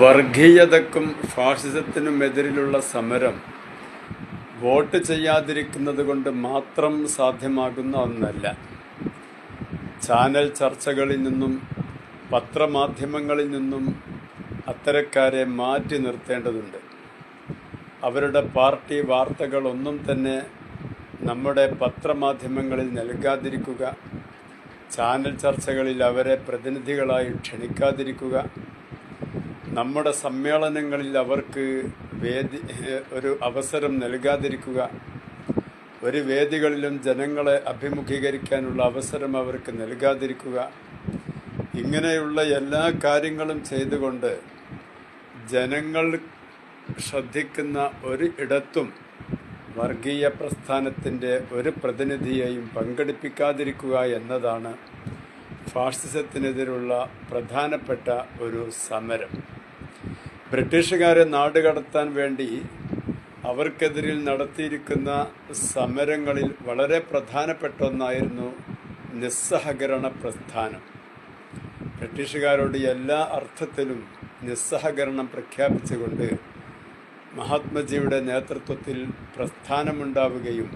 വർഗീയതക്കും ഫാഷിസത്തിനുമെതിരിലുള്ള സമരം വോട്ട് ചെയ്യാതിരിക്കുന്നത് കൊണ്ട് മാത്രം സാധ്യമാകുന്ന ഒന്നല്ല. ചാനൽ ചർച്ചകളിൽ നിന്നും പത്രമാധ്യമങ്ങളിൽ നിന്നും അത്തരക്കാരെ മാറ്റി നിർത്തേണ്ടതുണ്ട്. അവരുടെ പാർട്ടി വാർത്തകളൊന്നും തന്നെ നമ്മുടെ പത്രമാധ്യമങ്ങളിൽ നൽകാതിരിക്കുക ചാനൽ ചർച്ചകളിൽ അവരെ പ്രതിനിധികളായി ക്ഷണിക്കാതിരിക്കുക നമ്മുടെ സമ്മേളനങ്ങളിൽ അവർക്ക് വേദി ഒരു അവസരം നൽകാതിരിക്കുക ഒരു വേദികളിലും ജനങ്ങളെ അഭിമുഖീകരിക്കാനുള്ള അവസരം അവർക്ക് നൽകാതിരിക്കുക ഇങ്ങനെയുള്ള എല്ലാ കാര്യങ്ങളും ചെയ്തുകൊണ്ട് ജനങ്ങൾ ശ്രദ്ധിക്കുന്ന ഒരു ഇടത്തും വർഗീയ പ്രസ്ഥാനത്തിന്റെ ഒരു പ്രതിനിധിയെയും പങ്കെടുപ്പിക്കാതിരിക്കുക എന്നതാണ് ഫാഷിസത്തിനെതിരുള്ള പ്രധാനപ്പെട്ട ഒരു സമരം. ബ്രിട്ടീഷുകാരെ നാടുകടത്താൻ വേണ്ടി അവർക്കെതിരിൽ നടത്തിയിരിക്കുന്ന സമരങ്ങളിൽ വളരെ പ്രധാനപ്പെട്ട ഒന്നായിരുന്നു നിസ്സഹകരണ പ്രസ്ഥാനം. ബ്രിട്ടീഷുകാരോട് എല്ലാ അർത്ഥത്തിലും നിസ്സഹകരണം പ്രഖ്യാപിച്ചുകൊണ്ട് മഹാത്മജിയുടെ നേതൃത്വത്തിൽ പ്രസ്ഥാനമുണ്ടാവുകയും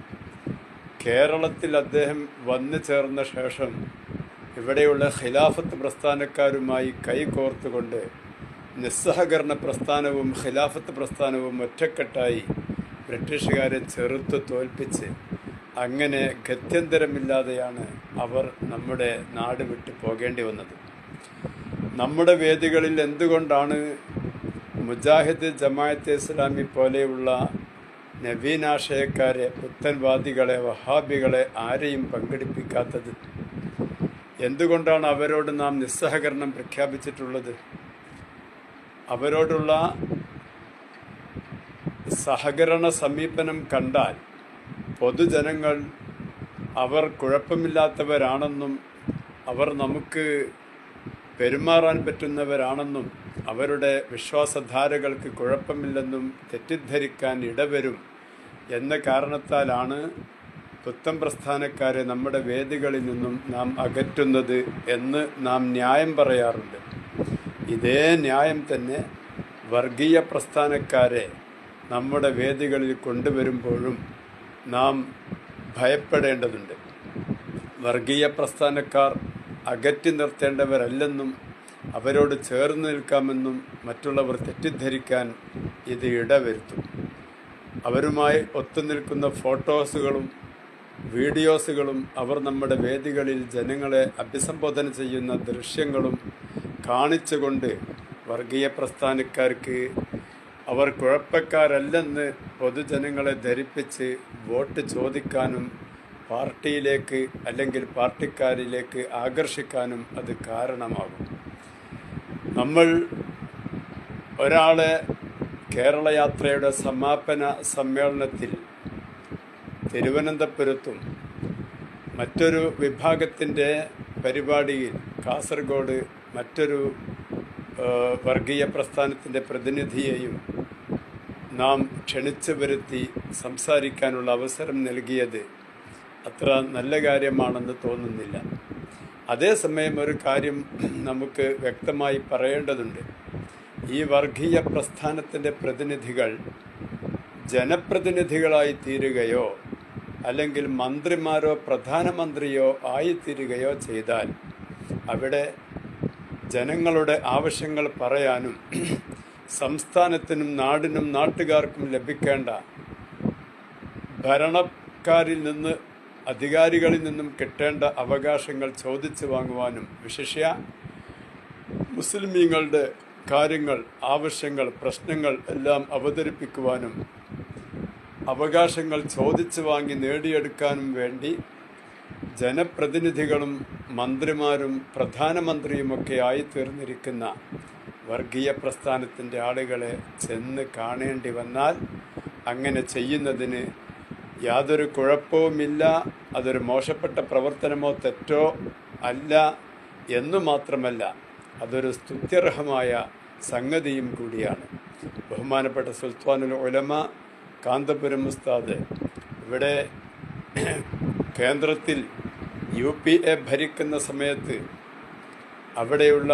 കേരളത്തിൽ അദ്ദേഹം വന്നു ചേർന്ന ശേഷം ഇവിടെയുള്ള ഖിലാഫത്ത് പ്രസ്ഥാനക്കാരുമായി കൈകോർത്തുകൊണ്ട് നിസ്സഹകരണ പ്രസ്ഥാനവും ഖിലാഫത്ത് പ്രസ്ഥാനവും ഒറ്റക്കെട്ടായി ബ്രിട്ടീഷുകാരെ ചെറുത്ത് തോൽപ്പിച്ച് അങ്ങനെ ഗത്യന്തരമില്ലാതെയാണ് അവർ നമ്മുടെ നാട് വിട്ടു പോകേണ്ടി വന്നത്. നമ്മുടെ വേദികളിൽ എന്തുകൊണ്ടാണ് മുജാഹിദ് ജമായത്ത് ഇസ്ലാമി പോലെയുള്ള നവീനാശയക്കാരെ പുത്തൻവാദികളെ വഹാബികളെ ആരെയും പങ്കെടുപ്പിക്കാത്തത്? എന്തുകൊണ്ടാണ് അവരോട് നാം നിസ്സഹകരണം പ്രഖ്യാപിച്ചിട്ടുള്ളത്? അവരോടുള്ള സഹകരണ സമീപനം കണ്ടാൽ പൊതുജനങ്ങൾ അവർ കുഴപ്പമില്ലാത്തവരാണെന്നും അവർ നമുക്ക് പെരുമാറാൻ പറ്റുന്നവരാണെന്നും അവരുടെ വിശ്വാസധാരകൾക്ക് കുഴപ്പമില്ലെന്നും തെറ്റിദ്ധരിക്കാൻ ഇടവരും എന്ന കാരണത്താലാണ് പുത്തം പ്രസ്ഥാനക്കാരെ നമ്മുടെ വേദികളിൽ നിന്നും നാം അകറ്റുന്നത് എന്ന് നാം ന്യായം പറയാറുണ്ട്. ഇതേ ന്യായം തന്നെ വർഗീയ പ്രസ്ഥാനക്കാരെ നമ്മുടെ വേദികളിൽ കൊണ്ടുവരുമ്പോഴും നാം ഭയപ്പെടേണ്ടതുണ്ട്. വർഗീയ പ്രസ്ഥാനക്കാർ അകറ്റി നിർത്തേണ്ടവരല്ലെന്നും അവരോട് ചേർന്ന് നിൽക്കാമെന്നും മറ്റുള്ളവർ തെറ്റിദ്ധരിക്കാൻ ഇത് ഇടവരുത്തും. അവരുമായി ഒത്തുനിൽക്കുന്ന ഫോട്ടോസുകളും വീഡിയോസുകളും അവർ നമ്മുടെ വേദികളിൽ ജനങ്ങളെ അഭിസംബോധന ചെയ്യുന്ന ദൃശ്യങ്ങളും കാണിച്ചുകൊണ്ട് വർഗീയ പ്രസ്ഥാനക്കാർക്ക് അവർ കുഴപ്പക്കാരല്ലെന്ന് പൊതുജനങ്ങളെ ധരിപ്പിച്ച് വോട്ട് ചോദിക്കാനും പാർട്ടിയിലേക്ക് അല്ലെങ്കിൽ പാർട്ടിക്കാരിലേക്ക് ആകർഷിക്കാനും അത് കാരണമാകും. നമ്മൾ ഒരാളെ കേരള യാത്രയുടെ സമാപന സമ്മേളനത്തിൽ തിരുവനന്തപുരത്തും മറ്റൊരു വിഭാഗത്തിന്റെ പരിപാടിയിൽ കാസർഗോഡ് മറ്റൊരു വർഗീയ പ്രസ്ഥാനത്തിന്റെ പ്രതിനിധിയെയും നാം ക്ഷണിച്ചു വരുത്തി സംസാരിക്കാനുള്ള അവസരം നൽകിയത് അത്ര നല്ല കാര്യമാണെന്ന് തോന്നുന്നില്ല. അതേസമയം ഒരു കാര്യം നമുക്ക് വ്യക്തമായി പറയേണ്ടതുണ്ട്. ഈ വർഗീയ പ്രസ്ഥാനത്തിന്റെ പ്രതിനിധികൾ ജനപ്രതിനിധികളായി തീരുകയോ അല്ലെങ്കിൽ മന്ത്രിമാരോ പ്രധാനമന്ത്രിയോ ആയിത്തീരുകയോ ചെയ്താൽ അവിടെ ജനങ്ങളുടെ ആവശ്യങ്ങൾ പറയാനും സംസ്ഥാനത്തിനും നാടിനും നാട്ടുകാർക്കും ലഭിക്കേണ്ട ഭരണക്കാരിൽ നിന്ന് അധികാരികളിൽ നിന്നും കിട്ടേണ്ട അവകാശങ്ങൾ ചോദിച്ചു വാങ്ങുവാനും വിശിഷ്യ മുസ്ലിമീങ്ങളുടെ കാര്യങ്ങൾ ആവശ്യങ്ങൾ പ്രശ്നങ്ങൾ എല്ലാം അവതരിപ്പിക്കുവാനും അവകാശങ്ങൾ ചോദിച്ചു വാങ്ങി നേടിയെടുക്കാനും വേണ്ടി ജനപ്രതിനിധികളും മന്ത്രിമാരും പ്രധാനമന്ത്രിയുമൊക്കെ ആയിത്തീർന്നിരിക്കുന്ന വർഗീയ പ്രസ്ഥാനത്തിന്റെ ആളുകളെ ചെന്ന് കാണേണ്ടി വന്നാൽ അങ്ങനെ ചെയ്യുന്നതിന് യാതൊരു കുഴപ്പവുമില്ല അതൊരു മോശപ്പെട്ട പ്രവർത്തനമോ തെറ്റോ അല്ല എന്നു മാത്രമല്ല അതൊരു സ്തുത്യർഹമായ സംഗതിയും കൂടിയാണ്. ബഹുമാനപ്പെട്ട സുൽത്താനുൽ ഉലമ കാന്തപുരം ഉസ്താദ് ഇവിടെ കേന്ദ്രത്തിൽ യു പി എ ഭരിക്കുന്ന സമയത്ത് അവിടെയുള്ള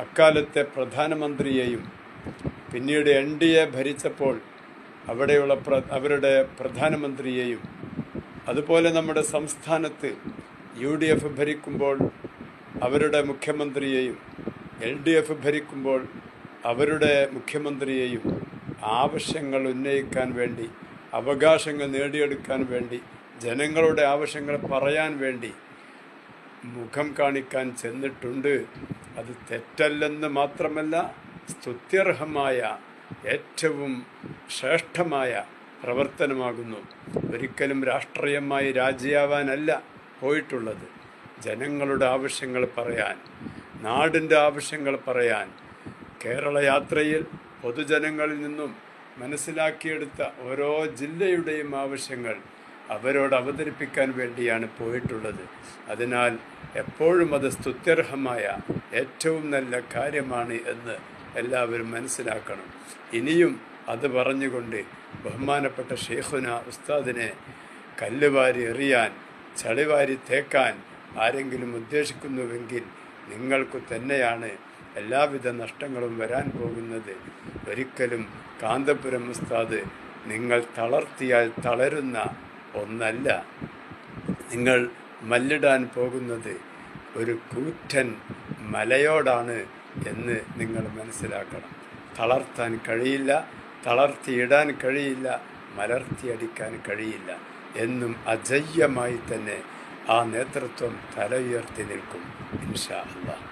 അക്കാലത്തെ പ്രധാനമന്ത്രിയെയും പിന്നീട് എൻ ഡി എ ഭരിച്ചപ്പോൾ അവിടെയുള്ള പ്ര അവരുടെ പ്രധാനമന്ത്രിയെയും അതുപോലെ നമ്മുടെ സംസ്ഥാനത്ത് യു ഡി എഫ് ഭരിക്കുമ്പോൾ അവരുടെ മുഖ്യമന്ത്രിയെയും എൽ ഡി എഫ് ഭരിക്കുമ്പോൾ അവരുടെ മുഖ്യമന്ത്രിയെയും ആവശ്യങ്ങൾ ഉന്നയിക്കാൻ വേണ്ടി അവകാശങ്ങൾ നേടിയെടുക്കാൻ വേണ്ടി ജനങ്ങളുടെ ആവശ്യങ്ങൾ പറയാൻ വേണ്ടി മുഖം കാണിക്കാൻ ചെന്നിട്ടുണ്ട്. അത് തെറ്റല്ലെന്ന് മാത്രമല്ല സ്തുത്യർഹമായ ഏറ്റവും ശ്രേഷ്ഠമായ പ്രവർത്തനമാകുന്നു. ഒരിക്കലും രാഷ്ട്രീയമായി രാജിയാവാനല്ല പോയിട്ടുള്ളത്. ജനങ്ങളുടെ ആവശ്യങ്ങൾ പറയാൻ നാടിന്റെ ആവശ്യങ്ങൾ പറയാൻ കേരള യാത്രയിൽ പൊതുജനങ്ങളിൽ നിന്നും മനസ്സിലാക്കിയെടുത്ത ഓരോ ജില്ലയുടെയും ആവശ്യങ്ങൾ അവരോട് അവതരിപ്പിക്കാൻ വേണ്ടിയാണ് പോയിട്ടുള്ളത്. അതിനാൽ എപ്പോഴും അത് സ്തുത്യർഹമായ ഏറ്റവും നല്ല കാര്യമാണ് എന്ന് എല്ലാവരും മനസ്സിലാക്കണം. ഇനിയും അത് പറഞ്ഞുകൊണ്ട് ബഹുമാനപ്പെട്ട ഷെയ്ഖുന ഉസ്താദിനെ കല്ലുവാരി എറിയാൻ ചളിവാരി തേക്കാൻ ആരെങ്കിലും ഉദ്ദേശിക്കുന്നുവെങ്കിൽ നിങ്ങൾക്ക് തന്നെയാണ് എല്ലാവിധ നഷ്ടങ്ങളും വരാൻ പോകുന്നത്. ഒരിക്കലും കാന്തപുരം ഉസ്താദ് നിങ്ങൾ തളർത്തിയാൽ തളരുന്ന ഒന്നല്ല. നിങ്ങൾ മല്ലിടാൻ പോകുന്നത് ഒരു കൂറ്റൻ മലയോടാണ് എന്ന് നിങ്ങൾ മനസ്സിലാക്കണം. തളർത്താൻ കഴിയില്ല തളർത്തിയിടാൻ കഴിയില്ല മലർത്തിയടിക്കാൻ കഴിയില്ല എന്നും അജയ്യമായി തന്നെ ആ നേതൃത്വം തല ഉയർത്തി നിൽക്കും ഇൻഷാ അള്ളാഹ്